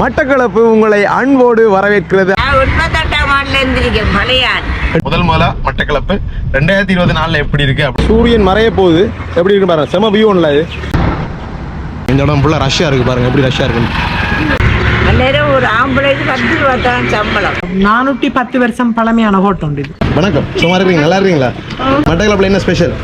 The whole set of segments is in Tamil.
மட்டக்களப்பு உங்களை அன்போடு வரவேற்கிறது. முதல் முதலா மட்டக்களப்பு. ரெண்டாயிரத்தி இருபத்தி நாலுல எப்படி இருக்கு அப்படி சூரியன் மறைய போகுது. எப்படி இருக்கு பாருங்க செம வியூ ஒன்ல இது. இந்த இடம் ஃபுல்லா ரஷ்யா இருக்கு பாருங்க எப்படி ரஷ்யா இருக்கு ஒரு ஆம்பளைக்கு பத்து ரூபா தான் சம்பளம். நானூற்றி பத்து வருஷம் பழமையான ஹோட்டல் இது. வணக்கம். சும்மா இருக்கீங்க நல்லா இருக்கீங்களா மட்டக்களப்பில் என்ன ஸ்பெஷல்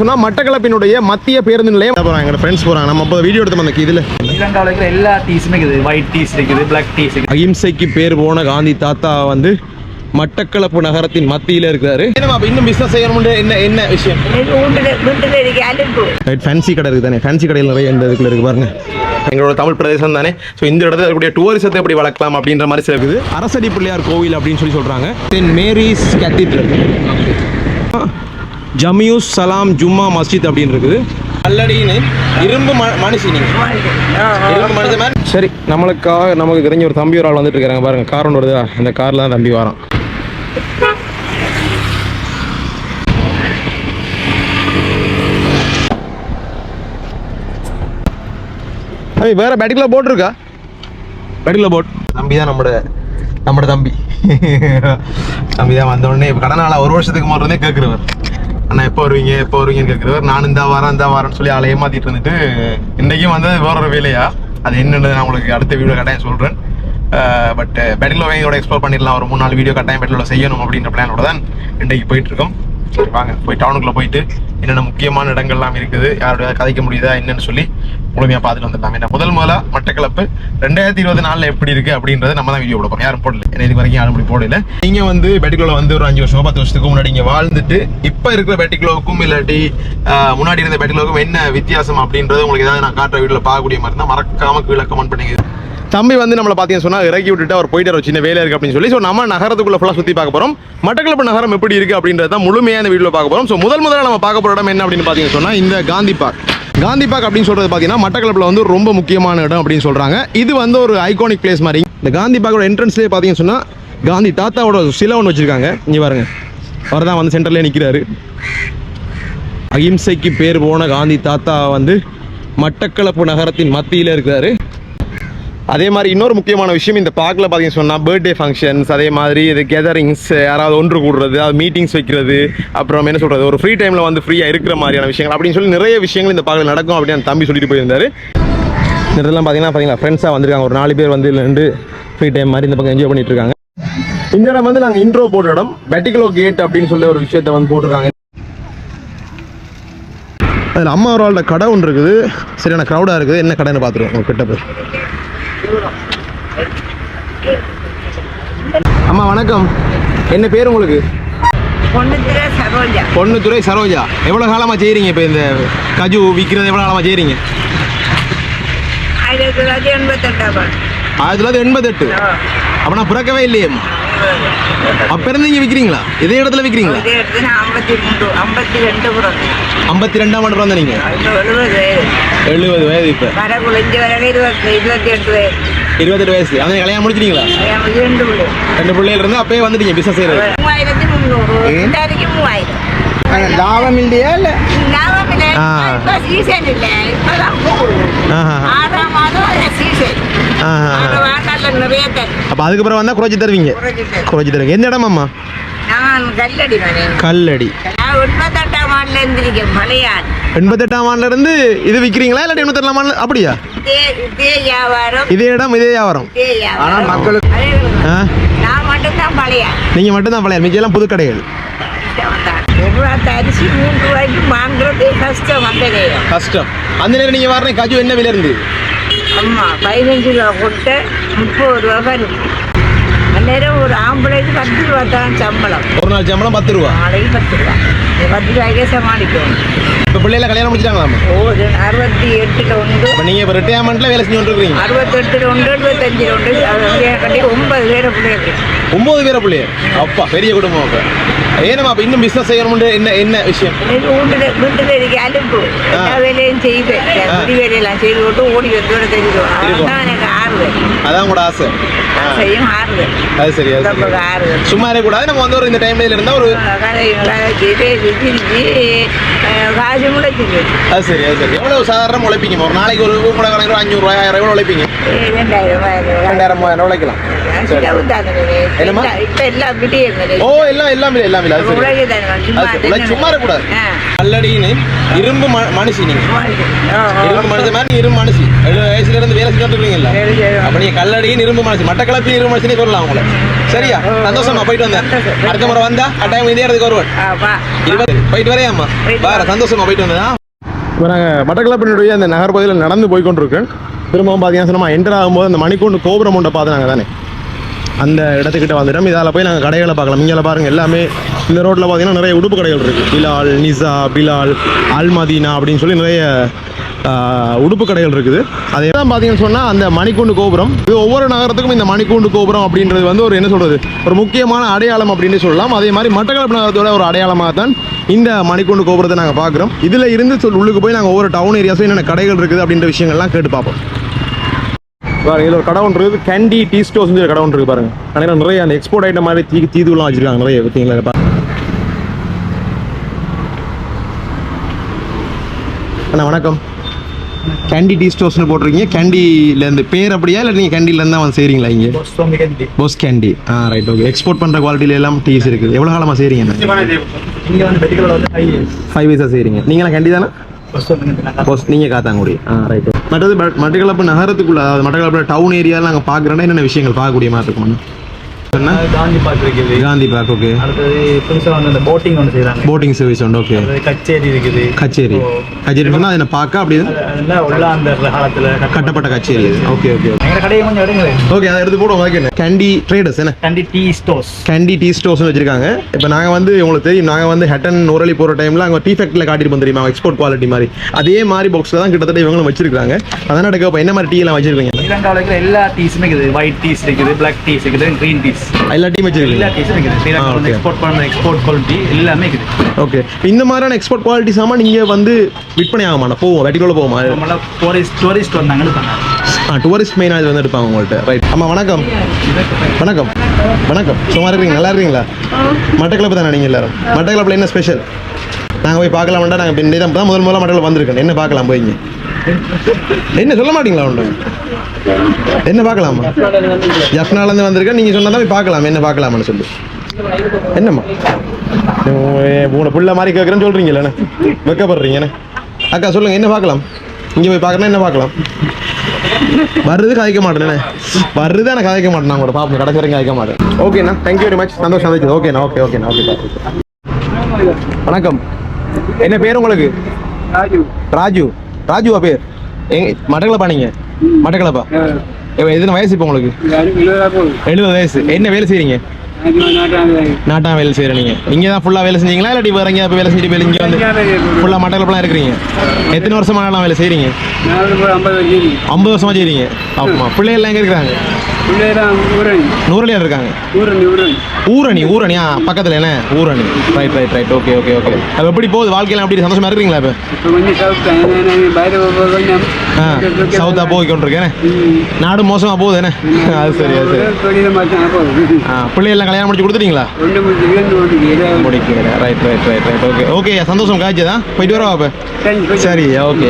சொன்னா மட்டக்களப்பினுடைய மத்திய பேருந்து நிலையம். போறாங்க? எங்க ஃப்ரெண்ட்ஸ் போறாங்க. நம்ம இப்போ வீடியோ எடுத்து வந்த இதுல. ஸ்ரீலங்காவில் இருக்கிற எல்லா டீஸுமே இருக்குது. ஒயிட் டீஸ் இருக்குது பிளாக் டீஸ் இருக்குது. அகிம்சைக்கு பேர் போன காந்தி தாத்தா வந்து மட்டக்களப்பு நகரத்தின் மத்தியில அப்ப இன்னும் பிசினஸ் செய்யணும்னு என்ன என்ன விஷயம்? ஃபேன்சி கடை இருக்குது தானே? ஃபேன்சி கடையில் நிறைய இந்த இதுக்குள்ள இருக்கு பாருங்க. எங்களோட தமிழ் பிரதேசம் தானே? ஸோ இந்த இடத்துல இருக்கக்கூடிய டூரிசத்தை எப்படி வளர்க்கலாம் அப்படின்ற மாதிரி சில இருக்குது. அரசடி பிள்ளையார் கோவில் அப்படின்னு சொல்லி சொல்றாங்க. தென் மேரிஸ் கேத்தீட்ரல் ஜமியூஸ் சலாம் ஜும்மா மஸ்ஜித் அப்படின்னு இருக்குது. கல்லடின்னு இரும்பு ம மனுஷி நீங்க. இரும்பு மனுஷ மாதிரி. சரி நம்மளுக்காக நமக்கு தெரிஞ்ச ஒரு தம்பி ஒரு ஆள் வந்துட்டு இருக்காங்க பாருங்க கார் ஒன்று வருதா? இந்த கார்ல தான் தம்பி வரான். தம்பி வேற பேட்டிக்குள்ள போட் இருக்கா? பேட்டிக்குள்ள போட் தம்பி தான் நம்மட நம்மட தம்பி. தம்பி தான் வந்த உடனே இப்போ கடனால ஒரு வருஷத்துக்கு இருந்தே கேட்குறவர் அண்ணா எப்போ வருவீங்க? எப்போ வருவீங்கன்னு கேட்குறவர் நான் இந்த வாரம் இந்த வாரம்னு சொல்லி ஆளை ஏமாத்திட்டு இருந்துட்டு இன்றைக்கும் வந்தது வேற ஒரு வேலையா? அது என்னென்னு நான் உங்களுக்கு அடுத்த வீடியோ கட்டாயம் சொல்கிறேன் பட் பெட்டில் இதோட எக்ஸ்ப்ளோர் பண்ணிடலாம். ஒரு மூணு நாலு வீடியோ கட்டாயம் பெட்டில் செய்யணும் அப்படின்ற பிளானோட தான் இன்றைக்கு போயிட்டு இருக்கோம். சரி வாங்க போய் டவுனுக்குள்ள போயிட்டு என்னென்ன முக்கியமான இடங்கள்லாம் இருக்குது யாரோட கதைக்க முடியுதா என்னன்னு சொல்லி முழுமையாக பார்த்துட்டு வந்துடலாம். ஏன்னா முதல் முதலா மட்டக்களப்பு ரெண்டாயிரத்தி இருபது நாலில் எப்படி இருக்கு அப்படின்றத நம்ம தான் வீடியோ கொடுப்போம் யாரும் போடல. ஏன்னா இது வரைக்கும் யாரும் இப்படி போடல. நீங்க வந்து பெட்டிக்குள்ள வந்து ஒரு அஞ்சு வருஷம் பத்து வருஷத்துக்கு முன்னாடி இங்கே வாழ்ந்துட்டு இப்போ இருக்கிற பெட்டிக்குலோவுக்கும் இல்லாட்டி முன்னாடி இருந்த பெட்டிக்குலோவுக்கும் என்ன வித்தியாசம் அப்படின்றது உங்களுக்கு ஏதாவது நான் காட்டுற வீடியோல பார்க்கக்கூடிய மாதிரி இருந்தால் மறக்காம கீழே கமெண்ட் பண்ணுங்க. தம்பி வந்து நம்மளை பார்த்தீங்கன்னு சொன்னால் இறக்கி விட்டுட்டு அவர் போயிட்டு சின்ன வேலை இருக்குது அப்படின்னு சொல்லி. ஸோ நம்ம நகரத்துக்குள்ளே ஃபுல்லாக சுற்றி பார்க்க போகிறோம் மட்டக்களப்பு நகரம் எப்படி இருக்கு அப்படின்றத தான் முழுமையான வீடியோ பார்க்க போகிறோம் ஸோ முதல் முதல்ல நம்ம பார்க்க போகிற இடம் என்ன அப்படின்னு பார்த்தீங்கன்னு சொன்னால் இந்த காந்தி பார்க் காந்தி பார்க் அப்படின்னு சொல்றது பார்த்தீங்கன்னா மட்டக்களப்பில் வந்து ரொம்ப முக்கியமான இடம் அப்படின்னு சொல்கிறாங்க இது வந்து ஒரு ஐகானிக் பிளேஸ் மாதிரி. இந்த காந்தி பார்க்கோட என்ட்ரன்ஸ்லேயே பார்த்தீங்கன்னு சொன்னால் காந்தி தாத்தாவோட சிலை ஒன்று வச்சுருக்காங்க. இங்கே பாருங்க. அவர் தான் வந்து சென்டர்லேயே நிற்கிறாரு அகிம்சைக்கு பேர் போன காந்தி தாத்தா வந்து மட்டக்களப்பு நகரத்தின் மத்தியில் இருக்கிறாரு. அதே மாதிரி இன்னொரு முக்கியமான விஷயம் இந்த பார்க்கில் பார்த்தீங்கன்னு சொன்னால் பர்த்டே ஃபங்க்ஷன்ஸ் அதே மாதிரி இது கேதரிங்ஸ் யாராவது ஒன்று கூடுறது அது மீட்டிங்ஸ் வைக்கிறது அப்புறம் என்ன சொல்கிறது ஒரு ஃப்ரீ டைமில் வந்து ஃப்ரீயாக இருக்கிற மாதிரியான விஷயங்கள் அப்படின்னு சொல்லி நிறைய விஷயங்கள் இந்த பார்க்கில் நடக்கும் அப்படின்னு தம்பி சொல்லிட்டு போயிருந்தாரு. இந்த இடத்துல பார்த்தீங்கன்னா பார்த்தீங்களா ஃப்ரெண்ட்ஸாக வந்திருக்காங்க. ஒரு நாலு பேர் வந்து ரெண்டு ஃப்ரீ டைம் மாதிரி இந்த பக்கம் என்ஜாய் பண்ணிட்டு இருக்காங்க. இந்த இடம் வந்து நாங்கள் இன்ட்ரோ போட்ட இடம். பெட்டிகுலோ கேட் அப்படின்னு சொல்லி ஒரு விஷயத்தை வந்து போட்டிருக்காங்க. அதில் அம்மா ஒரு ஆளோட கடை ஒன்று இருக்குது. சரியான க்ரௌடாக இருக்குது. என்ன கடைன்னு பார்த்துருவோம். உங்கள் கிட்ட போய். அம்மா வணக்கம். என்ன பேர் உங்களுக்கு? பொண்ணுத்திர சரோஜா. பொண்ணுத்துறை சரோஜா. எவ்வளோ காலமாக செய்கிறீங்க இப்போ இந்த கஜு விற்கிறது எவ்வளோ காலமாக செய்கிறீங்க ஆயிரத்தி தொள்ளாயிரத்தி எண்பத்தெட்டாம் ஆயிரத்தி தொள்ளாயிரத்தி எண்பத்தெட்டு. அப்போ நான் பிறக்கவே இல்லையே. அப்போ இருந்து இங்கே விற்கிறீங்களா இதே இடத்துல விற்கிறீங்களா இதே இடத்துல ஐம்பத்தி மூன்று ஐம்பத்தி ரெண்டு பிறந்தேன். ஐம்பத்தி ரெண்டாம் ஆண்டு பிறந்த இப்போ எழுபது. வயது இப்போ. வர குளிஞ்சு வர இருபத்தி இருபத்தி எட்டு வயது இருபத்தெட்டு வயசு. அந்த கல்யாணம் முடிச்சிட்டீங்களா? ரெண்டு பிள்ளை. ரெண்டு பிள்ளைகள் இருந்து அப்பயே வந்துட்டீங்க பிசினஸ் செய்யறது மூவாயிரத்தி முந்நூறு. மூவாயிரம். லாபம் இல்லையா இல்லை? சீசன் இல்லை ஆறாம் மாதம் சீசன் நிறைய அப்போ அதுக்கப்புறம் வந்தால் குறைச்சி தருவீங்க குறைச்சி தருவீங்க எந்த இடம் அம்மா நான் கல்லடி ஆண்டுல இருந்திருக்கேன் எண்பத்தெட்டாம் ஆண்டுல இருந்து இது விற்கிறீங்களா இல்லாட்டி எண்பத்தெட்டாம் ஆண்டு அப்படியா இதே இதே வியாபாரம் இதே இடம் இதே வியாபாரம் வியாபாரம் மக்களுக்கு- நான் மட்டும்தான் பழையான் நீங்கள் மட்டும்தான் பழைய மிச்சம் புது கடைகள் ஒரு ரூபாய் அரிசி மூன்று ரூபாய்க்கு வாங்குறது கஷ்டம். வந்த நேரம் கஷ்டம் அந்த நேரம் நீங்கள் வர கஜு என்ன விலை இருந்து? அம்மா பதினஞ்சு ரூபா கொடுத்து முப்பது ரூபா வரும் அந்நேரம் ஒரு ஆம்பளைக்கு பத்து ரூபா தான் சம்பளம். ஒரு நாள் சம்பளம் பத்து ரூபா. நாளைக்கு பத்து ரூபா. பத்து ரூபாய்க்கே சமாளிக்கணும் இப்போ பிள்ளைல கல்யாணம் முடிச்சிட்டாங்களா ஒரு அறுபத்தி எட்டுல உண்டு. நீங்கள் இப்போ ரிட்டையர்மெண்ட்டில் வேலை செஞ்சு இருக்கீங்க அறுபத்தெட்டுல உண்டு எழுபத்தஞ்சில் உண்டு. கட்டி ஒன்பது பேரை பிள்ளைங்க ஒம்பது பேரை பிள்ளைய? அப்பா பெரிய குடும்பம் அப்போ. ஏனம்மா அப்போ இன்னும் பிஸ்னஸ் செய்யணும்னு என்ன என்ன விஷயம்? வீட்டுல வீட்டுல இருக்க அலுப்பு எல்லா வேலையும் செய்வேன் குடி வேலையெல்லாம் செய்து விட்டு ஓடி வந்து தெரியும் இருக்கும். அதுதான் எனக்கு ஆறுவேன் அதான் கூட ஆசை. ஆ, செய்யும் ஆறுதல் அது சரி ஆறுதல் சும்மா இருக்கக்கூடாது நம்ம வந்து ஒரு இந்த டைம்ல இருந்தா ஒரு சிரிச்சு அஹ், காசு முளைச்சிது அது சரி அது சரி எவ்வளவு சாதாரண உழைப்பீங்க ஒரு நாளைக்கு ஒரு கூட கணக்கு அஞ்சூறு ரூபாய் ஆயிரம் ரூபாய் உழைப்பீங்க ரெண்டாயிரம் ரெண்டாயிரம் மூவாயிரம் உழைக்கலாம் இரும்பு மனுஷி. இரும்பு மனுஷன் மாதிரி இரும்பு மனுஷி எழுபது வயசுல இருந்து வேலை சரி, சரி. அப்ப நீங்க கல்லடின்னு இரும்பு மனுஷி மட்டக்களப்பி இரும்பு மனுஷனே சொல்லலாம் உங்களை சரியா? சந்தோஷமா போயிட்டு வந்தேன். அடுத்த முறை வந்தா கட்டாயம் இதே இடத்துக்கு வருவேன். ஆ, வா. இருபது போயிட்டு வரையாம்மா. வேற சந்தோஷமா போயிட்டு வந்ததா இப்போ நாங்கள் மட்டக்களப்பினுடைய அந்த நகர்பகுதியில் நடந்து போய் கொண்டிருக்கேன் திரும்பவும் பார்த்தீங்கன்னா சொன்னா என்டர் ஆகும்போது அந்த மணிக்கூண்டு கோபுரம் ஒன்றை பார்த்து நாங்கள் தானே. அந்த இடத்துக்கிட்ட வந்துட்டோம். இதால் போய் நாங்கள் கடைகளை பார்க்கலாம். இங்கே பாருங்கள் எல்லாமே இந்த ரோட்டில் பார்த்தீங்கன்னா நிறைய உடுப்பு கடைகள் இருக்குது பிலால் நிசா பிலால் அல் மதீனா அப்படின்னு சொல்லி நிறைய உடுப்பு கடைகள் இருக்குது. அதே தான் பார்த்தீங்கன்னு சொன்னால் அந்த மணிக்கூண்டு கோபுரம். இது ஒவ்வொரு நகரத்துக்கும் இந்த மணிக்கூண்டு கோபுரம் அப்படின்றது வந்து ஒரு என்ன சொல்கிறது ஒரு முக்கியமான அடையாளம் அப்படின்னு சொல்லலாம். அதே மாதிரி மட்டக்களப்பு நகரத்தோட ஒரு அடையாளமாக தான் இந்த மணிக்கூண்டு கோபுரத்தை நாங்கள் பார்க்குறோம். இதில் இருந்து சொல் உள்ளுக்கு போய் நாங்கள் ஒவ்வொரு டவுன் ஏரியாஸும் என்னென்ன கடைகள் இருக்குது அப்படின்ற விஷயங்கள்லாம் கேட்டு பார்ப்போம். பாருங்க இதில் ஒரு கடை ஒன்று இருக்குது. கேண்டி டீ ஸ்டோர்ஸ் ஒரு கடை ஒன்று இருக்குது பாருங்க. ஆனால் நிறைய அந்த எக்ஸ்போர்ட் ஐட்டம் மாதிரி தீ தீதுலாம் வச்சுருக்காங்க நிறைய பார்த்தீங்களா? பா அண்ணா வணக்கம். கேண்டி டீ ஸ்டோர்ஸ்னு போட்டிருக்கீங்க. கேண்டியில் இந்த பேர் அப்படியா? இல்லை நீங்கள் கேண்டிலேருந்து தான் வந்து செய்கிறீங்களா இங்கே? போஸ் கேண்டி ஆ ரைட் ஓகே எக்ஸ்போர்ட் பண்ணுற குவாலிட்டியில் எல்லாம் டீஸ் இருக்குது. எவ்வளோ காலமாக செய்கிறீங்க ஃபைவ் இயர்ஸாக செய்கிறீங்க நீங்களாம் கேண்டி தானே? நீங்கள் காத்தாங்குடி. ஆ ரைட் மற்றது மட்டக்களப்பு நகரத்துக்குள்ள மட்டக்களப்பு டவுன் ஏரியாவில் நாங்கள் பார்க்குறோன்னா என்னென்ன விஷயங்கள் பார்க்கக்கூடிய மாதிரி இருக்குமா? காந்தி பார்க் இருக்குது. காந்தி பார்க் ஓகே அடுத்தது வந்து போட்டிங் ஒன்று செய்றாங்க. போட்டிங் சர்வீஸ் உண்டு ஓகே கச்சேரி இருக்குது. கச்சேரி. கச்சேரி சொன்னால் அதை பார்க்க அப்படி அது- அதெல்லாம் உள்ள அந்த காலத்துல கட்டப்பட்ட கச்சேரி ஓகே ஓகே ஓகே எங்க கடையை கொஞ்சம் எடுங்க ஓகே அதை எடுத்து போடுவோம் ஓகே கேண்டி ட்ரேடர்ஸ் என்ன? Kandy tea stores Kandy tea ஸ்டோர்ஸ்னு வச்சிருக்காங்க. இப்போ நாங்கள் வந்து உங்களுக்கு தெரியும் நாங்கள் வந்து ஹெட்டன் உரளி போகிற டைமில் அங்கே டீ ஃபேக்ட்ரியில் காட்டிட்டு தெரியுமா? எக்ஸ்போர்ட் குவாலிட்டி மாதிரி. அதே மாதிரி பாக்ஸில் தான் கிட்டத்தட்ட இவங்களும் வச்சிருக்காங்க அதான் நடக்க என்ன மாதிரி டீ எல்லாம் வச்சிருக்கீங்க? ஸ்ரீலங்காவில் இருக்கிற எல்லா டீஸுமே இருக்குது. ஒயிட் டீஸ் இருக்குது பிளாக் டீஸ் இருக்குது க்ரீன் டீஸ் எல்லா இருக்குது. எக்ஸ்போர்ட் பண்ண எக்ஸ்போர்ட் குவாலிட்டி எல்லாமே இருக்குது. ஓகே இந்த மாதிரியான எக்ஸ்போர்ட் குவாலிட்டி சாமான் இங்கே வந்து விற்பனை ஆகுமா போவோம் வெட்டிக்குள்ள போவோமா? நம்மளாம் டூரிஸ்ட் டூரிஸ்ட் ஆ டூரிஸ்ட் மெயினாக இது வந்து எடுப்பாங்க உங்கள்கிட்ட ரைட் ஆமாம் வணக்கம். வணக்கம். வணக்கம். சும்மா இருக்கிறீங்க நல்லா இருக்கீங்களா? மட்டக்கிழப்பு தானே நீங்கள் எல்லாரும்? மட்டக்கிழப்பில் என்ன ஸ்பெஷல் நாங்கள் போய் பார்க்கலாம்டா நாங்கள் இப்போ தான் முதல் முதல்ல மட்டக்கிழப்பு வந்திருக்கேன் என்ன பார்க்கலாம் போய்ங்க என்ன சொல்ல மாட்டீங்களா உண்டு என்ன பார்க்கலாமா? ஜப்னாலேருந்து வந்திருக்கேன். நீங்கள் சொன்னால் தான் போய் பார்க்கலாம். என்ன பார்க்கலாமான்னு சொல்லி. என்னம்மா? உங்களை புள்ள மாதிரி கேட்குறேன்னு சொல்கிறீங்களே வெக்கப்படுறீங்கண்ணே அக்கா சொல்லுங்கள் என்ன பார்க்கலாம்? இங்கே போய் பார்க்கறேன்னா என்ன பார்க்கலாம்? வருது கதைக்க மாட்டேனே. வருது எனக்கு கதைக்க மாட்டேன். நான் கூட பாப்போம் கடைசி வரைக்கும் கதைக்க மாட்டேன். ஓகேண்ணா தேங்க்யூ வெரி மச் சந்தோஷம் சந்திச்சு ஓகேண்ணா ஓகே ஓகேண்ணா ஓகே வணக்கம். என்ன பேர் உங்களுக்கு? ராஜு. ராஜுவா பேர்? எங்க மட்டக்கிளப்பா நீங்க? மட்டக்கிளப்பா? எத்தனை வயசு இப்போ உங்களுக்கு? எழுபது வயசு. என்ன வேலை செய்றீங்க? நாட்டா வேலை செய்யற நீங்க. இங்க தான் ஃபுல்லா வேலை செஞ்சீங்களா? இல்லாட்டி வேற எங்கேயாவது வேலை செஞ்சுட்டு போய் இங்க வந்து ஃபுல்லா மட்டக்கிளப்பெல்லாம் இருக்கிறீங்க. எத்தனை வருஷமா எல்லாம் வேலை செய்றீங்க. ஐம்பது வருஷமா செய்றீங்க. ஆமா பிள்ளைகள் எல்லாம் எங்க இருக்காங்க நூறுலையா இருக்காங்க. ஊரணி ஊரணி. ஆ பக்கத்துல என்ன? ஊரணி. Right right right okay okay okay அது எப்படி போகுது? வாழ்க்கையெல்லாம் அப்படி சந்தோஷமா இருக்கிறீங்களா இப்போ? ஆ சவுத்தா போய் கொண்டிருக்கேன் நாடு மோசமா போகுது என்ன? அது சரி அது சரி. ஆ பிள்ளைகள்லாம் கல்யாணம் முடிச்சு கொடுத்துட்டீங்களா? முடிக்கல. Right right right right okay okay சந்தோஷம் காய்ச்சதா போயிட்டு வரவா அப்போ? சரி ஓகே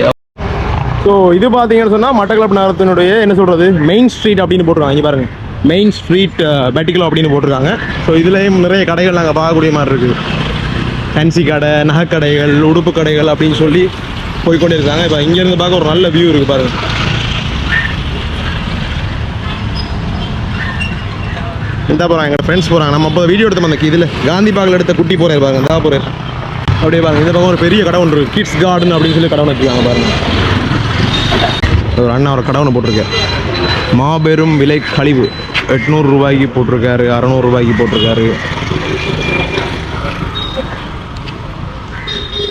ஸோ இது பார்த்தீங்கன்னு சொன்னால் மட்டக்களப்பு நகரத்தினுடைய என்ன சொல்கிறது மெயின் ஸ்ட்ரீட் அப்படின்னு போட்டிருக்காங்க. இங்கே பாருங்க. மெயின் ஸ்ட்ரீட் பெட்டிக்கலோ அப்படின்னு போட்டிருக்காங்க. ஸோ இதுலேயும் நிறைய கடைகள் நாங்கள் பார்க்கக்கூடிய மாதிரி இருக்குது ஃபேன்சி கடை நகைக்கடைகள் உடுப்பு கடைகள் அப்படின்னு சொல்லி போய்க்கொண்டே இருக்காங்க இப்போ இங்கேருந்து பார்க்க ஒரு நல்ல வியூ இருக்குது பாருங்கள் இந்த போகிறாங்க எங்கள் ஃப்ரெண்ட்ஸ் போகிறாங்க நம்ம அப்போ வீடியோ எடுத்தோம் அந்த இதில். காந்தி பாகில் எடுத்த குட்டி போகிறேன் பாருங்க இந்த போகிறேன் அப்படியே பாருங்க இந்த பக்கம் ஒரு பெரிய கடை ஒன்று இருக்குது கிட்ஸ் கார்டன் அப்படின்னு சொல்லி கடை ஒன்று வச்சுருக்காங்க பாருங்கள் ஒரு அண்ணா ஒரு கடவுனை போட்டிருக்காரு. மாபெரும் விலை கழிவு. எட்நூறு ரூபாய்க்கு போட்டிருக்காரு அறநூறு ரூபாய்க்கு போட்டிருக்காரு.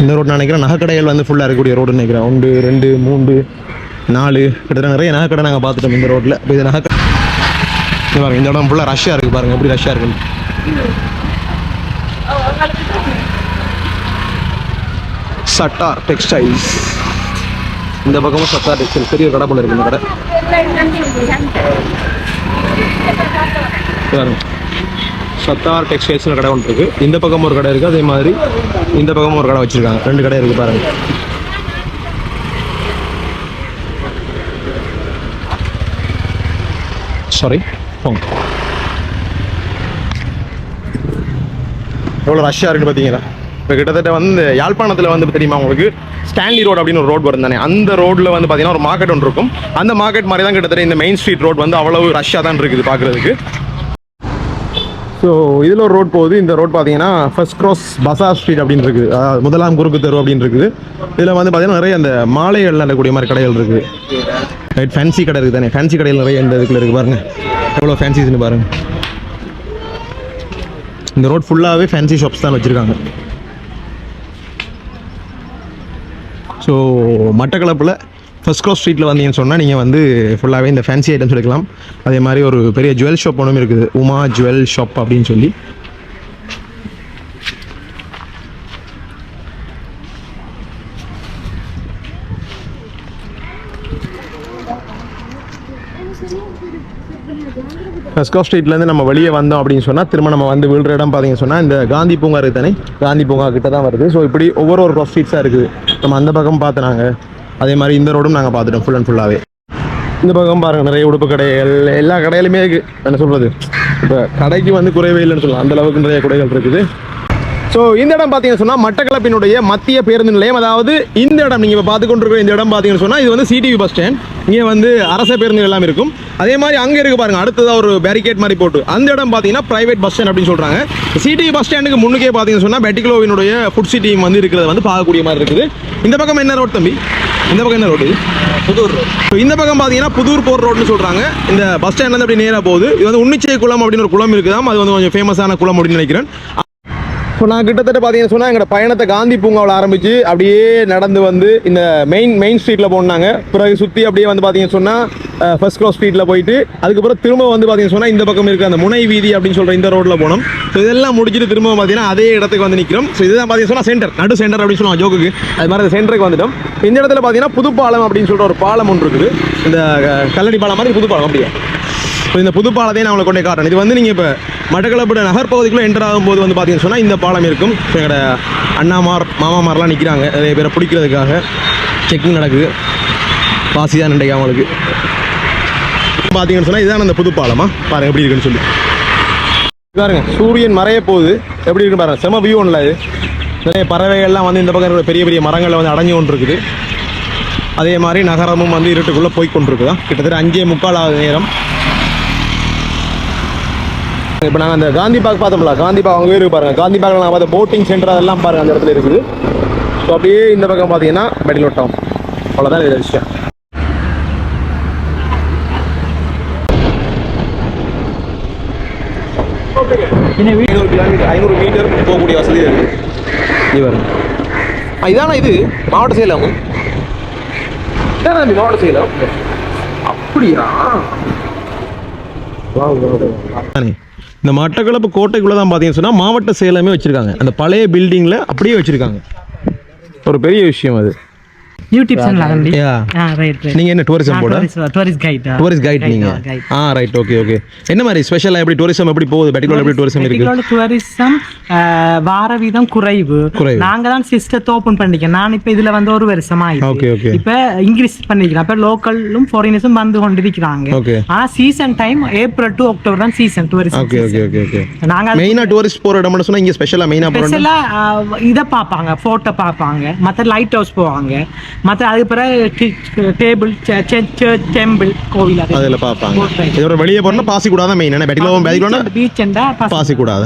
இந்த ரோடு நினைக்கிறேன் நகைக்கடைகள் வந்து ஃபுல்லாக இருக்கக்கூடிய ரோடுன்னு நினைக்கிறேன். ஒன்று ரெண்டு மூன்று நாலு கிட்டத்தட்ட நிறைய நகைக்கடை நாங்கள் பார்த்துட்டோம் இந்த ரோட்டில் இப்போ இது நகைக்கடை பாருங்கள் இந்த இடம் ஃபுல்லாக ரஷ்ஷாக இருக்குது பாருங்கள் எப்படி ரஷ்ஷாக இருக்குன்னு. சட்டார் டெக்ஸ்டைல்ஸ் இந்த பக்கமும் சத்தா டெக்ஸ்டைல் பெரிய கடை போல இருக்கு இந்த கடை. சத்தார் டெக்ஸ்டைல்ஸ்னு கடை ஒன்று இருக்கு. இந்த பக்கம் ஒரு கடை இருக்கு. அதே மாதிரி இந்த பக்கமும் ஒரு கடை வச்சிருக்காங்க. ரெண்டு கடை இருக்கு பாருங்க. சாரி போங்க. எவ்வளோ ரஷ்ஷாக இருக்குன்னு பார்த்தீங்களா இப்போ கிட்டத்தட்ட வந்து யாழ்ப்பாணத்தில் வந்து தெரியுமா உங்களுக்கு? ஸ்டான்லி ரோடு அப்படின்னு ஒரு ரோடு வரும் தானே. அந்த ரோட்டில் வந்து பார்த்தீங்கன்னா ஒரு மார்க்கெட் ஒன்று இருக்கும். அந்த மார்க்கெட் மாதிரி தான் கிட்டத்தட்ட இந்த மெயின் ஸ்ட்ரீட் ரோட் வந்து அவ்வளவு ரஷ்ஷாக தான் இருக்குது பார்க்குறதுக்கு ஸோ இதில் ஒரு ரோட் போகுது. இந்த ரோட் பார்த்தீங்கன்னா ஃபர்ஸ்ட் கிராஸ் பசார் ஸ்ட்ரீட் அப்படின்னு இருக்குது. அதாவது முதலாம் குறுக்கு தெரு அப்படின்னு இருக்குது. இதில் வந்து பார்த்தீங்கன்னா நிறைய அந்த மாலைகள் நடக்கக்கூடிய மாதிரி கடைகள் இருக்குது. ரைட் ஃபேன்சி கடை இருக்குது தானே. ஃபேன்சி கடையில் நிறைய இந்த இதுக்குள்ள இருக்குது பாருங்க. எவ்வளோ ஃபேன்சிஸ்னு பாருங்கள் இந்த ரோட் ஃபுல்லாகவே ஃபேன்சி ஷாப்ஸ் தான் வச்சுருக்காங்க. ஸோ மட்டக்களப்பில் ஃபஸ்ட் க்ளாஸ் ஸ்ட்ரீட்டில் வந்தீங்கன்னு சொன்னால் நீங்கள் வந்து ஃபுல்லாகவே இந்த ஃபேன்சி ஐட்டம்ஸ் எடுக்கலாம். அதே மாதிரி ஒரு பெரிய ஜுவல் ஷாப் ஒன்றும் இருக்குது. உமா ஜுவல் ஷாப் அப்படின்னு சொல்லி. ஃபஸ்கோ ஸ்ட்ரீட்லேருந்து நம்ம வெளியே வந்தோம் அப்படின்னு சொன்னால் திரும்ப நம்ம வந்து விழுற இடம் பார்த்தீங்கன்னு சொன்னால் இந்த காந்தி பூங்கா இருக்குது தானே? காந்தி பூங்கா கிட்ட தான் வருது. ஸோ இப்படி ஒவ்வொரு ஒரு cross ஸ்ட்ரீட்ஸாக இருக்குது. நம்ம அந்த பக்கம் பார்த்து நாங்கள் அதே மாதிரி இந்த ரோடும் நாங்கள் பார்த்துட்டோம் ஃபுல் அண்ட் ஃபுல்லாகவே இந்த பக்கம் பாருங்கள் நிறைய உடுப்பு கடைகள் எல்லா கடையிலுமே இருக்குது என்ன சொல்கிறது இப்போ கடைக்கு வந்து குறைவே இல்லைன்னு சொல்லலாம். அந்த அளவுக்கு நிறைய கடைகள் இருக்குது. ஸோ இந்த இடம் பார்த்தீங்கன்னு சொன்னால் மட்டக்களப்பினுடைய மத்திய பேருந்து நிலையம். அதாவது இந்த இடம் நீங்கள் இப்போ பார்த்து கொண்டிருக்கிற இந்த இடம் பார்த்தீங்கன்னு சொன்னால் இது வந்து சிடிவி பஸ் ஸ்டாண்ட் இங்கே வந்து அரச பேருந்துகள் எல்லாம் இருக்கும். அதே மாதிரி அங்கே இருக்கு பாருங்க அடுத்ததாக ஒரு பேரிகேட் மாதிரி போட்டு. அந்த இடம் பார்த்தீங்கன்னா பிரைவேட் பஸ் ஸ்டாண்ட் அப்படின்னு சொல்கிறாங்க சிடிவி பஸ் ஸ்டாண்டுக்கு முன்னுக்கே பார்த்தீங்கன்னு சொன்னால் பெட்டிகுலோவினுடைய ஃபுட் சிட்டியும் வந்து இருக்கிறத வந்து பார்க்கக்கூடிய மாதிரி இருக்குது. இந்த பக்கம் என்ன ரோட் தம்பி? இந்த பக்கம் என்ன ரோடு புதூர் ரோடு இந்த பக்கம் பார்த்தீங்கன்னா புதூர் போர் ரோடுன்னு சொல்கிறாங்க இந்த பஸ் ஸ்டாண்ட்லேருந்து அப்படி நேராக போகுது. இது வந்து உன்னிச்சை குளம் அப்படின்னு ஒரு குளம் இருக்குதாம். அது வந்து கொஞ்சம் ஃபேமஸான குளம் அப்படின்னு நினைக்கிறேன். ஸோ நான் கிட்டத்தட்ட பார்த்தீங்கன்னு சொன்னால் எங்களோட பயணத்தை காந்தி பூங்காவில் ஆரம்பித்து அப்படியே நடந்து வந்து இந்த மெயின் மெயின் ஸ்ட்ரீட்டில் போனாங்க. பிறகு சுற்றி அப்படியே வந்து பார்த்தீங்கன்னு சொன்னால் ஃபர்ஸ்ட் க்ராஸ் ஸ்ட்ரீட்டில் போயிட்டு அதுக்கப்புறம் திரும்ப வந்து பார்த்தீங்கன்னு சொன்னால் இந்த பக்கம் இருக்க அந்த முனை வீதி அப்படின்னு சொல்கிற இந்த ரோட்டில் போனோம். ஸோ இதெல்லாம் முடிச்சுட்டு திரும்ப பார்த்தீங்கன்னா அதே இடத்துக்கு வந்து நிற்கிறோம் ஸோ இதுதான் பார்த்தீங்கன்னா சொன்னால் சென்டர் நடு சென்டர் அப்படின்னு சொல்லுவாங்க ஜோக்குக்கு. அது மாதிரி அந்த சென்டருக்கு வந்துட்டோம். இந்த இடத்துல பார்த்தீங்கன்னா புதுப்பாலம் அப்படின்னு சொல்கிற ஒரு பாலம் ஒன்று இருக்குது. இந்த கல்லடி பாலம் மாதிரி புதுப்பாலம் அப்படியே. ஸோ இந்த புது பாலத்தையும் நான் உங்களை கொண்டே காட்டுறேன். இது வந்து நீங்கள் இப்போ மட்டக்களப்பு நகர் பகுதிக்குள்ளே என்டர் ஆகும்போது வந்து பார்த்தீங்கன்னு சொன்னால் இந்த பாலம் இருக்கும். ஸோ எங்களோட அண்ணாமார் மாமாமார்லாம் நிற்கிறாங்க நிறைய பேரை பிடிக்கிறதுக்காக செக்கிங் நடக்குது. பாசி தான் நின்றைக்கு அவங்களுக்கு. பார்த்தீங்கன்னு சொன்னால் இதுதான் அந்த புது பாலமா? பாருங்கள் எப்படி இருக்குன்னு சொல்லி. பாருங்க சூரியன் மறைய போகுது. எப்படி இருக்குன்னு பாருங்க செம வியூ ஒன்றில் இது. நிறைய பறவைகள்லாம் வந்து இந்த பக்கம் இருக்கிற பெரிய பெரிய மரங்களில் வந்து அடைஞ்சு கொண்டு இருக்குது அதே மாதிரி நகரமும் வந்து இருட்டுக்குள்ளே போய் கிட்டத்தட்ட அஞ்சே முக்கால் ஆகுது நேரம். இப்போ நாங்கள் அந்த காந்தி பார்க் பார்த்தோம்ல காந்தி பார்க் அங்கே இருக்கு பாருங்க. காந்தி பார்க்கில் நான் பார்த்த போட்டிங் சென்டர் அதெல்லாம் பாருங்க அந்த இடத்துல இருக்குது. ஸோ அப்படியே இந்த பக்கம் பார்த்தீங்கன்னா பெட்டிலோட்டம் அவ்வளோதான் இது விஷயம். ஐநூறு கிலோமீட்டர் ஐநூறு மீட்டர் போகக்கூடிய வசதி இருக்கு. இது வரும் ஆ இதானா இது? மாவட்ட சேலம் இதானா தம்பி மாவட்ட சேலம் அப்படியா? தானே. இந்த மட்டக்களப்பு கோட்டைக்குள்ளே தான் பார்த்தீங்கன்னு சொன்னால் மாவட்ட சேலமே வச்சுருக்காங்க. அந்த பழைய பில்டிங்கில் அப்படியே வச்சுருக்காங்க. ஒரு பெரிய விஷயம் அது. YouTube channel. ஆ ரைட் ரைட் நீங்க என்ன டூரிசம் போட டூரிஸ்ட் கைட் டூரிஸ்ட் கைட் நீங்க. ஆ ரைட் ஓகே ஓகே என்ன மாதிரி ஸ்பெஷலாக எப்படி டூரிசம் எப்படி போகுது? பெட்டிகுலர் எப்படி டூரிசம் இருக்கு? டூரிசம் வார வீதம் குறைவு. நாங்க தான் சிஸ்டத்தை ஓபன் பண்ணிக்க. நான் இப்ப இதுல வந்து ஒரு வருஷமா. Okay, okay. இப்ப இங்கிலீஷ் பண்ணிக்கிறேன் அப்ப லோக்கலும் ஃபாரினர்ஸும் வந்து கொண்டிருக்கிறாங்க. ஆனா season time April to October தான் season tourism okay okay okay okay நாங்க மெயினாக டூரிஸ்ட் போகிற இடம்னு சொன்னால் இங்கே ஸ்பெஷலாக மெயினாக போகிற ஸ்பெஷலா இதை பார்ப்பாங்க. போட்டோ பார்ப்பாங்க. மற்ற லைட் ஹவுஸ் போவாங்க. மற்ற அதுக்கு பிறகு டேபிள் டெம்பிள் கோவில் அது. அதில் பார்ப்பாங்க. இதோட வெளியே போகிறோம்னா பாசி கூடாத மெயின் என்ன பெட்டிகுலர் பெட்டிகுலர்னா பீச் என்றா பாசி கூடாது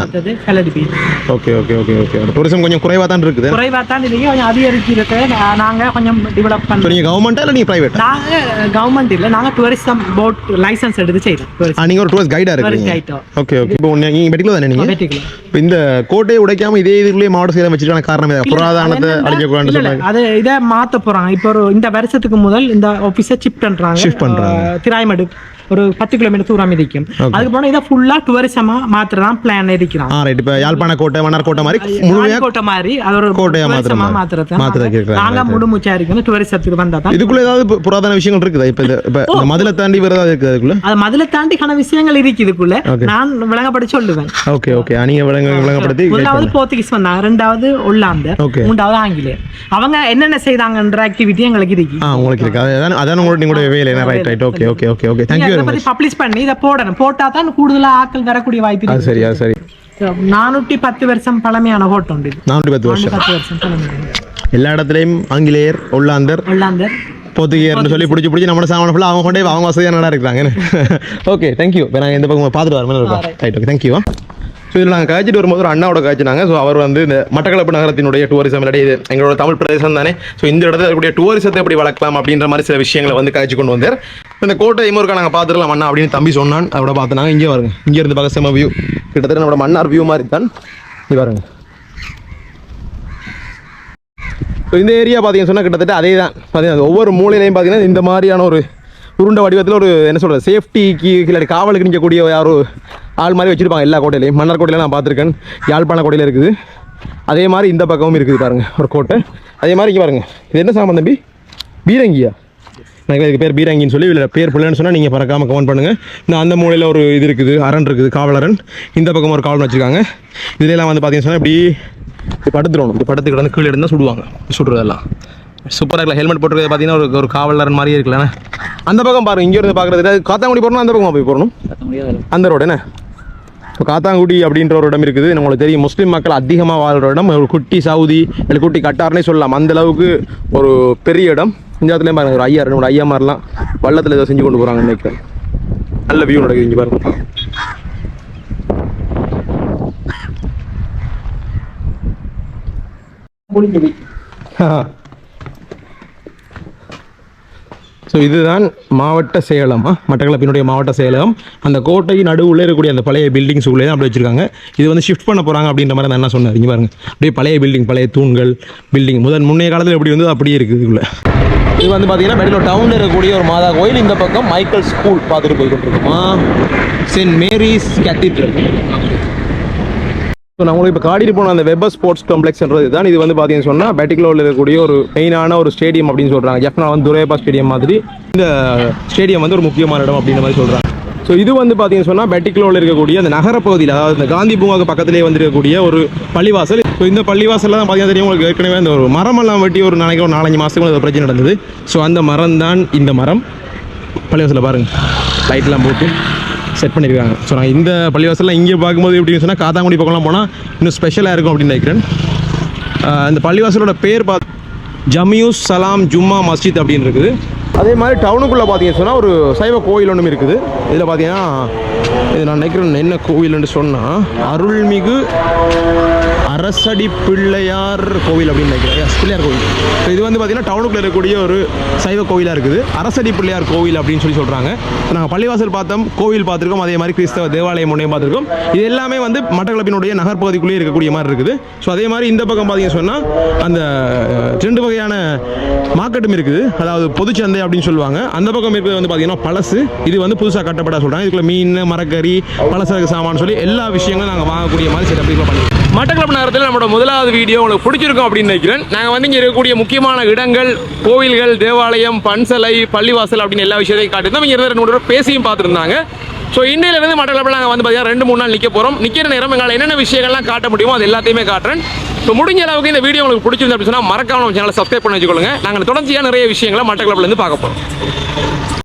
beach okay okay okay okay tourism கொஞ்சம் குறைவாக தான் இருக்குது. குறைவா தான் இருக்கு கொஞ்சம் அதிகரிக்கிறது நா- நாங்க கொஞ்சம் டெவலப் ஸோ பண்றோம் நீங்கள் கவர்மெண்ட்டா இல்லை நீங்கள் ப்ரைவேட் நாங்க கவர்மெண்ட் இல்ல. நாங்க டூரிசம் போர்ட் லைசன்ஸ் எடுத்து செய்யறோம். நீங்கள் ஒரு டூரிஸ்ட் கைடாக இருக்கீங்க. ஓகே ஓகே இப்போ நீங்கள் பெட்டிகுலர் தானே நீங்கள் இந்த கோட்டையை உடைக்காம இதே இதுக்குள்ளேயே மாவட்ட சேலம் வச்சிருக்கான காரணம். புராதனத்தை அழிக்கக்கூடாதுன்னு சொன்னாங்க. அது இதை மாத்த போறாங்க. இப்போ ஒரு இந்த வருஷத்துக்கு முதல் இந்த ஆபீஸை ஷிஃப்ட் பண்றாங்க Shift பண்றாங்க. அஹ், திராய்மடு ஒரு பத்து கிலோமீட்டர் தூரம் இருக்கும் அதுக்கு போனா இதை ஃபுல்லா டூரிசமா மாத்திரதான் பிளான் இருக்கிறான் ரைட் இப்போ யாழ்ப்பாண கோட்டை மன்னார் கோட்டை மாதிரி கோட்டை மாதிரி அது ஒரு கோட்டையா tourism-ஆ மாத்திர- மாத்திரத்தை மாத்திரத்துக்கு இருக்கிறாங்க. நாங்க முழு மூச்சா இருக்கணும் டூரிசத்துக்கு வந்தா தான் இதுக்குள்ள ஏதாவது புராதன விஷயங்கள் இருக்குதா? இப்போ இப்போ மதுரை தாண்டி வேறு ஏதாவது இருக்குது அதுக்குள்ள? அது மதுல தாண்டி கன விஷயங்கள் இருக்கு இதுக்குள்ள. நான் விளங்கப்படி சொல்லுவேன். ஓகே ஓகே நீங்க விளங்க விளங்கப்படுத்தி முதலாவது. போர்த்துகீஸ் வந்தாங்க ரெண்டாவது ஒல்லாந்தர் Okay. மூன்றாவது ஆங்கிலேயர். அவங்க என்னென்ன செய்தாங்கன்ற ஆக்டிவிட்டி எங்களுக்கு இருக்கு. உங்களுக்கு இருக்கு. அதான் அதான் உங்களோட நீங்களோட வேலை. Right right okay okay okay okay thank you very பத்தி பப்ளிஷ் பண்ணி. இதை போடணும். போட்டா தான் கூடுதலா ஆட்கள் வரக்கூடிய வாய்ப்பு சரி சரி. நானூற்றி பத்து வருஷம் பழமையான ஹோட்டல் உண்டு இது. நானூற்றி பத்து வருஷம். பத்து வருஷம் பழமையான எல்லா இடத்துலையும் ஆங்கிலேயர் ஒல்லாந்தர் ஒல்லாந்தர். போத்துகியர்னு சொல்லி பிடிச்சி பிடிச்சி நம்ம சாமான ஃபுல்லாக அவங்க கொண்டே அவங்க வசதியாக நல்லா இருக்கிறாங்க. ஓகே தேங்க்யூ இப்போ நாங்கள் இந்த பக்கம் பார்த்துட்டு வரோம் இருக்கோம் ரைட் ஓகே தேங்க்யூ ஸோ இதில் நாங்கள் காய்ச்சிட்டு வரும்போது ஒரு அண்ணாவோட காய்ச்சினாங்க. ஸோ அவர் வந்து இந்த மட்டக்களப்பு நகரத்தினுடைய டூரிசம் இல்லாட்டி இது எங்களோட தமிழ் பிரதேசம் தானே. ஸோ இந்த இடத்துல இருக்கக்கூடிய டூரிசத்தை எப்படி வளர்க்கலாம் அப்படின்ற மாதிரி சில விஷயங்களை வந்து காய்ச்சி கொண்டு வந்தார். இந்த கோட்டை இமோருக்கா நாங்கள் பார்த்துடலாம் அண்ணா அப்படின்னு தம்பி சொன்னான். அதோட பார்த்துனாங்க இங்கே வருங்க இங்கே இருந்து பகசம வியூ கிட்டத்தட்ட நம்மளோட மன்னார் வியூ மாதிரி தான். இது பாருங்க. ஸோ இந்த ஏரியா பார்த்தீங்கன்னு சொன்னால் கிட்டத்தட்ட அதே தான். பார்த்தீங்கன்னா ஒவ்வொரு மூலையிலையும் பார்த்தீங்கன்னா இந்த மாதிரியான ஒரு உருண்ட வடிவத்தில் ஒரு என்ன சொல்கிறது சேஃப்டிக்கு இல்லாட்டி காவலுக்கு நிற்கக்கூடிய யாரோ ஆள் மாதிரி வச்சுருப்பாங்க எல்லா கோட்டையிலையும். மன்னர் கோட்டையில நான் பார்த்துருக்கேன். யாழ்ப்பாண கோட்டையில் இருக்குது. அதே மாதிரி இந்த பக்கமும் இருக்குது பாருங்கள் ஒரு கோட்டை. அதே மாதிரி இங்கே பாருங்க. இது என்ன சாமான் தம்பி? பீரங்கியா? எனக்கு இதுக்கு பேர் பீரங்கின்னு சொல்லி இல்லை பேர் பிள்ளைன்னு சொன்னால் நீங்கள் பறக்காமல் கமெண்ட் பண்ணுங்கள் நான் அந்த மூலையில் ஒரு இது இருக்குது அரண் இருக்குது காவலரன். இந்த பக்கம் ஒரு காவலன் வச்சுருக்காங்க. இதுலலாம் வந்து பார்த்தீங்கன்னு சொன்னால் இப்படி இப்படி படுத்துடணும். இப்படி படுத்து கிடந்து கீழே இருந்தால் சுடுவாங்க. சுடுறதெல்லாம். சூப்பராக இருக்கல ஹெல்மெட் போட்டுருக்கிறது பார்த்தீங்கன்னா ஒரு ஒரு காவலர் மாதிரியே இருக்குல்லண்ணே அந்த பக்கம் பாருங்க இங்கே இருந்து பார்க்குறது காத்தாங்குடி போகணும் அந்த பக்கமாக போய் போகணும் அந்த ரோடு என்ன? இப்போ காத்தாங்குடி அப்படின்ற ஒரு இடம் இருக்குது. உங்களுக்கு தெரியும் முஸ்லீம் மக்கள் அதிகமாக வாழ்கிற இடம். ஒரு குட்டி சவுதி இல்லை குட்டி கட்டார்னே சொல்லலாம். அந்த அளவுக்கு ஒரு பெரிய இடம். இந்த இடத்துலையும் பாருங்க ஒரு ஐயா ரெண்டு ஐயா மாதிரிலாம் வள்ளத்தில் ஏதோ செஞ்சு கொண்டு போகிறாங்க நினைக்கிறேன். நல்ல வியூ நடக்குது இங்கே பாருங்க. ஸோ இதுதான் மாவட்ட செயலமா மட்டக்களப்பினுடைய மாவட்ட செயலகம் அந்த கோட்டையின் நடுவுள்ள இருக்கக்கூடிய அந்த பழைய பில்டிங்ஸ் உள்ளே தான் அப்படி வச்சிருக்காங்க. இது வந்து ஷிஃப்ட் பண்ண போகிறாங்க அப்படின்ற மாதிரி அந்த அண்ணா சொன்னார் இங்கே பாருங்க. அப்படியே பழைய பில்டிங் பழைய தூண்கள் பில்டிங் முதல் முன்னைய காலத்தில் எப்படி வந்து அப்படியே இருக்குது இதுக்குள்ள. இது வந்து பார்த்தீங்கன்னா பெங்களூர் டவுனில் இருக்கக்கூடிய ஒரு மாதா கோயில். இந்த பக்கம் மைக்கேல் ஸ்கூல் பார்த்துட்டு போய் கொண்டிருக்கோமா சென்ட் மேரிஸ் கேத்தீட்ரல் ஸோ நான் உங்களுக்கு இப்போ காடிட்டு போன அந்த வெப்பர் ஸ்போர்ட்ஸ் காம்ப்ளெக்ஸ்ன்றது தான் இது வந்து பார்த்தீங்கன்னு சொன்னால் பேட்டிக்லோவில் இருக்கக்கூடிய ஒரு மெயினான ஒரு ஸ்டேடியம் அப்படின்னு சொல்கிறாங்க ஜெஃப்னா வந்து துரையப்பா ஸ்டேடியம் மாதிரி. இந்த ஸ்டேடியம் வந்து ஒரு முக்கியமான இடம் அப்படின்ற மாதிரி சொல்கிறாங்க ஸோ இது வந்து பார்த்தீங்கன்னு சொன்னால் பெட்டிக்லோவில் இருக்கக்கூடிய அந்த நகரப்பகுதியில் அதாவது இந்த காந்தி பூங்காவுக்கு பக்கத்திலே வந்து இருக்கக்கூடிய ஒரு பள்ளிவாசல். ஸோ இந்த பள்ளிவாசலில் தான் பார்த்தீங்கன்னா தெரியும் உங்களுக்கு ஏற்கனவே அந்த ஒரு மரமெல்லாம் வெட்டி ஒரு நாளைக்கு ஒரு நாலஞ்சு மாதத்துக்கு ஒரு பிரச்சனை நடந்தது. ஸோ அந்த மரம் தான் இந்த மரம். பள்ளிவாசலில் பாருங்கள் லைட்லாம் போட்டு. செட் பண்ணியிருக்காங்க ஸோ நான் இந்த பள்ளிவாசலில் இங்கே பார்க்கும்போது எப்படின்னு சொன்னால் காத்தாங்குடி பக்கம்லாம் போனால் இன்னும் ஸ்பெஷலாக இருக்கும் அப்படின்னு நினைக்கிறேன். இந்த பள்ளிவாசலோட பேர் பார்த்து ஜமியூஸ் சலாம் ஜும்மா மஸ்ஜித் அப்படின்னு இருக்குது. அதே மாதிரி டவுனுக்குள்ளே பார்த்தீங்கன்னு சொன்னால் ஒரு சைவ கோயில் ஒன்றும் இருக்குது. இதில் பார்த்தீங்கன்னா இது நான் நினைக்கிறேன் என்ன கோவில்னு சொன்னால் அருள்மிகு அரசடி பிள்ளையார் கோவில் அப்படின்னு நினைக்கிறேன். பிள்ளையார் கோவில். ஸோ இது வந்து பார்த்தீங்கன்னா டவுனுக்குள்ளே இருக்கக்கூடிய ஒரு சைவ கோவிலாக இருக்குது. அரசடி பிள்ளையார் கோவில் அப்படின்னு சொல்லி சொல்கிறாங்க நாங்கள் பள்ளிவாசல் பார்த்தோம் கோவில் பார்த்துருக்கோம். அதே மாதிரி கிறிஸ்தவ தேவாலயம் ஒன்றையும் பார்த்துருக்கோம். இது எல்லாமே வந்து மட்டக்களப்பினுடைய நகர்ப்பகுதிக்குள்ளேயே இருக்கக்கூடிய மாதிரி இருக்குது. ஸோ அதே மாதிரி இந்த பக்கம் பார்த்தீங்கன்னு சொன்னால் அந்த ரெண்டு வகையான மார்க்கெட்டும் இருக்குது. அதாவது பொதுச்சந்தை அப்படின்னு சொல்லுவாங்க. அந்த பக்கம் இருக்கிறது வந்து பார்த்தீங்கன்னா பழசு. இது வந்து புதுசாக கட்டப்பட சொல்கிறாங்க இதுக்குள்ள மீன் மரக்கறி பலசரக்கு சாமான் சொல்லி எல்லா விஷயங்களும் நாங்கள் வாங்கக்கூடிய மாதிரி செட்டப் பண்ணி மட்டக்களப்பு நகரத்தில் நம்மளோட முதலாவது வீடியோ உங்களுக்கு பிடிச்சிருக்கும் அப்படின்னு நினைக்கிறேன். நாங்கள் வந்து இங்கே இருக்கக்கூடிய முக்கியமான இடங்கள் கோவில்கள் தேவாலயம் பன்சலை பள்ளிவாசல் அப்படின்னு எல்லா விஷயத்தையும் காட்டியிருந்தோம் இங்கே இருந்த ரெண்டு மூணு பேசியும் பார்த்துருந்தாங்க. ஸோ இந்தியிலேருந்து மட்டக்களப்பில் நாங்கள் வந்து பார்த்தீங்கன்னா ரெண்டு மூணு நாள் நிற்க போகிறோம் நிற்கிற நேரம் எங்களால் என்னென்ன விஷயங்கள்லாம் காட்ட முடியுமோ அது எல்லாத்தையுமே காட்டுறேன். ஸோ முடிஞ்ச அளவுக்கு இந்த வீடியோ உங்களுக்கு பிடிச்சிருந்து அப்படின்னு சொன்னால் மறக்காம நம்ம சேனலை சப்ஸ்கிரைப் பண்ணி வச்சுக்கொள்ளுங்க நாங்கள் தொடர்ச்சியாக நிறைய விஷயங்களை மட்டக்களப்பிலேருந்து பார்க்க போகிறோம்